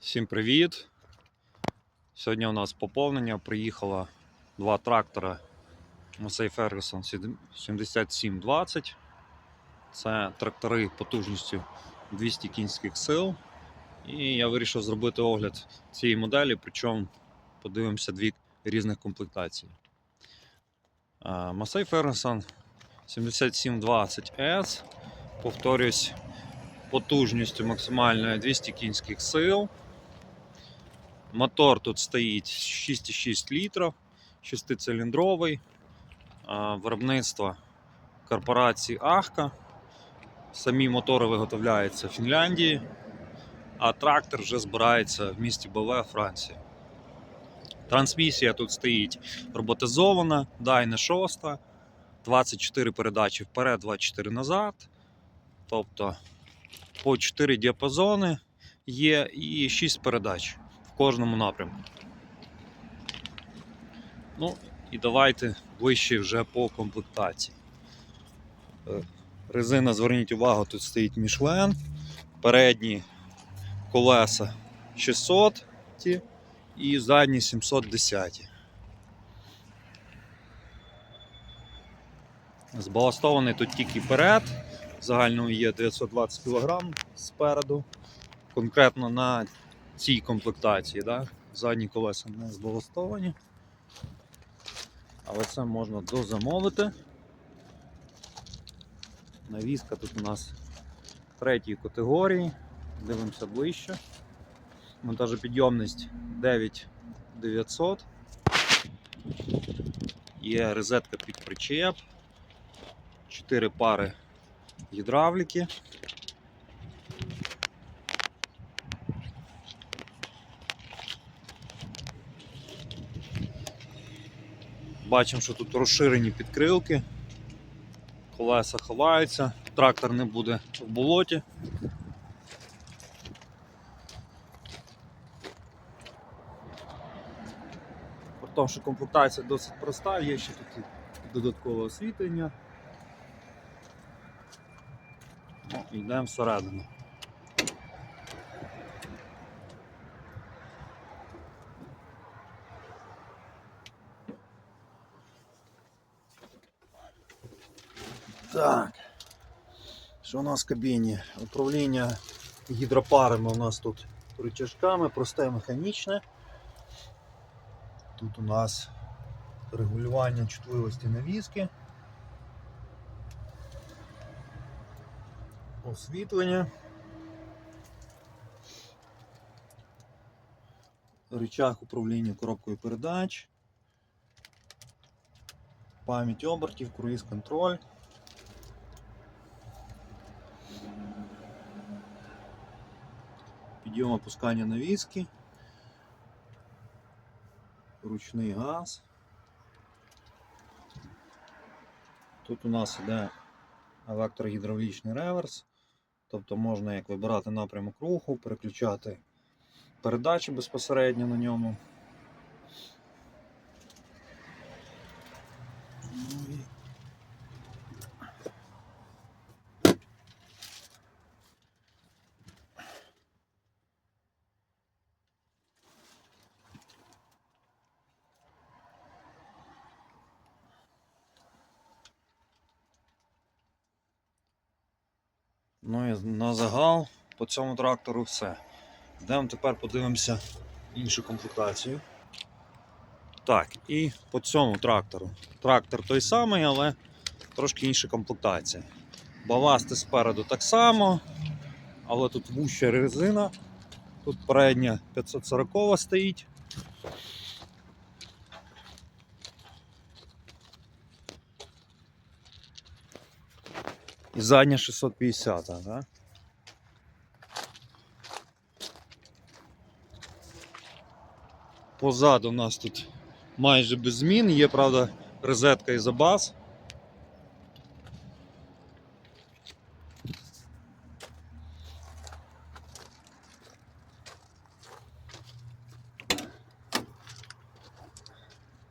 Всім привіт! Сьогодні у нас поповнення. Приїхало два трактора Massey Ferguson 7720. Це трактори потужністю 200 кінських сил. І я вирішив зробити огляд цієї моделі, причому подивимося дві різних комплектації. Massey Ferguson 7720S. Повторюсь, потужністю максимальною 200 кінських сил. Мотор тут стоїть 6,6 літрів, 6-циліндровий. Виробництво корпорації Ахка. Самі мотори виготовляються в Фінляндії, а трактор вже збирається в місті Баве, Франція. Трансмісія тут стоїть роботизована, дайна 6, 24 передачі вперед, 24 назад. Тобто по 4 діапазони є і 6 передач кожному напрямку. Ну, і давайте ближче вже по комплектації. Е, Резина, зверніть увагу, тут стоїть Michelin. Передні колеса 600 і задні 710. Збаластований тут тільки перед. Загальному є 920 кг спереду. Конкретно на цій комплектації. Да? Задні колеса не збаластовані. Але це можна дозамовити. Навіска тут у нас третьої категорії. Дивимося ближче. Монтажопідйомність 9900. Є розетка під причеп. 4 пари гідравліки. Бачимо, що тут розширені підкрилки, колеса ховаються, трактор не буде в болоті. При тому, що комплектація досить проста, є ще тут додаткове освітлення. Йдемо всередину. Так. Що у нас в кабіні? Управління гідропарами у нас тут рычажками, просте механічне. Тут у нас регулювання чутливості навіски. освітлення. Рычаг управління коробкою передач. Пам'ять обертів, круїз контроль. Підйом опускання навіски. Ручний газ. Тут у нас іде електрогідравлічний реверс. Тобто можна як вибирати напрямок руху, переключати передачі безпосередньо на ньому. Ну і Ну і на загал по цьому трактору все. Йдемо тепер подивимося іншу комплектацію. Так, і по цьому трактору. Трактор той самий, але трошки інша комплектація. Баласти спереду так само, але тут вуща резина. Тут передня 540 стоїть. І задня 650, да? Позаду у нас тут майже без змін, є, правда, розетка і забаз.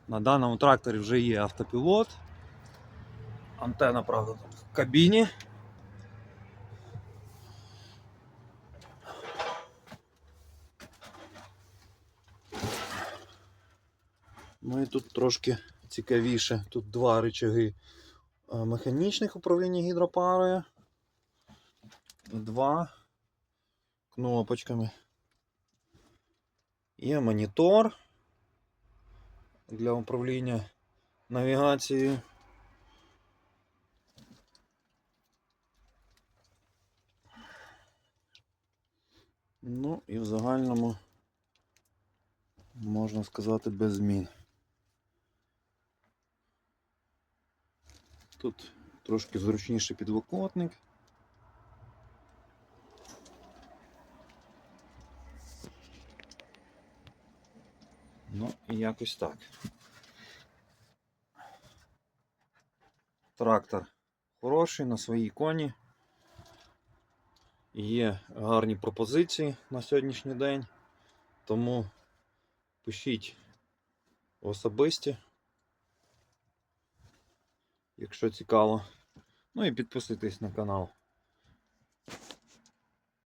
На даному тракторі вже є автопілот. Антенна, правда, тут в кабіні. Ну і тут трошки цікавіше. Тут два речаги е, механічних управління гідропарою. Два кнопочками. Є монітор для управління навігацією. Ну і в загальному можна сказати без змін. Тут трошки зручніший підлокотник. Ну і якось так. Трактор хороший на своїй коні. Є гарні пропозиції на сьогоднішній день. Тому пишіть особисті, якщо цікаво. Ну і підписуйтесь на канал.